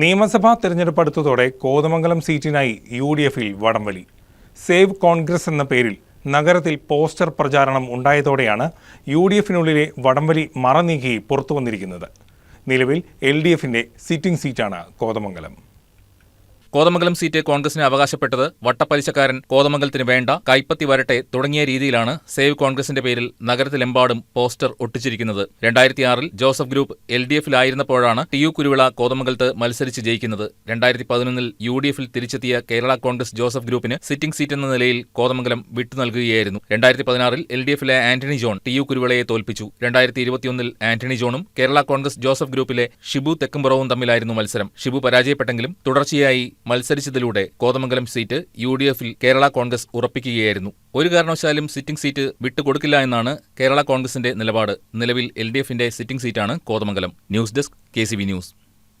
നിയമസഭാ തെരഞ്ഞെടുപ്പ് അടുത്തതോടെ കോതമംഗലം സീറ്റിനായി യു ഡി എഫിൽ വടംവലി. സേവ് കോൺഗ്രസ് എന്ന പേരിൽ നഗരത്തിൽ പോസ്റ്റർ പ്രചാരണം ഉണ്ടായതോടെയാണ് യു ഡി എഫിനുള്ളിലെ വടംവലി മറനീക്കി പുറത്തു വന്നിരിക്കുന്നത് നിലവിൽ എൽ ഡി എഫിന്റെ സിറ്റിംഗ് സീറ്റാണ് കോതമംഗലം. കോതമംഗലം സീറ്റ് കോൺഗ്രസിന് അവകാശപ്പെട്ടത് വട്ടപ്പലിശക്കാരൻ കോതമംഗലത്തിന് വേണ്ട കൈപ്പത്തി വരട്ടെ തുടങ്ങിയ രീതിയിലാണ് സേവ് കോൺഗ്രസിന്റെ പേരിൽ നഗരത്തിലെമ്പാടും പോസ്റ്റർ ഒട്ടിച്ചിരിക്കുന്നത്. രണ്ടായിരത്തി ആറിൽ ജോസഫ് ഗ്രൂപ്പ് എൽ ഡി എഫിലായിരുന്നപ്പോഴാണ് ടി യു കുരുവിള കോതമംഗലത്ത് മത്സരിച്ച് ജയിക്കുന്നത്. രണ്ടായിരത്തി പതിനൊന്നിൽ യു ഡി എഫിൽ തിരിച്ചെത്തിയ കേരള കോൺഗ്രസ് ജോസഫ് ഗ്രൂപ്പിന് സിറ്റിംഗ് സീറ്റ് എന്ന നിലയിൽ കോതമംഗലം വിട്ടു നൽകുകയായിരുന്നു. രണ്ടായിരത്തി പതിനാറിൽ എൽ ഡി എഫിലെ ആന്റണി ജോൺ ടി യു കുരുവിളയെ തോൽപ്പിച്ചു. രണ്ടായിരത്തി ഇരുപത്തിയൊന്നിൽ ആന്റണി ജോണും കേരള കോൺഗ്രസ് ജോസഫ് ഗ്രൂപ്പിലെ ഷിബു തെക്കുംപുറവും തമ്മിലായിരുന്നു മത്സരം. ഷിബു പരാജയപ്പെട്ടെങ്കിലും തുടർച്ചയായി മത്സരിച്ചതിലൂടെ കോതമംഗലം സീറ്റ് യു ഡി എഫിൽ കേരള കോൺഗ്രസ് ഉറപ്പിക്കുകയായിരുന്നു. ഒരു കാരണവശാലും സിറ്റിംഗ് സീറ്റ് വിട്ടുകൊടുക്കില്ല എന്നാണ് കേരള കോൺഗ്രസിന്റെ നിലപാട്. നിലവിൽ എൽ ഡി എഫിന്റെ സിറ്റിംഗ് സീറ്റാണ് Kothamangalam. News desk K news.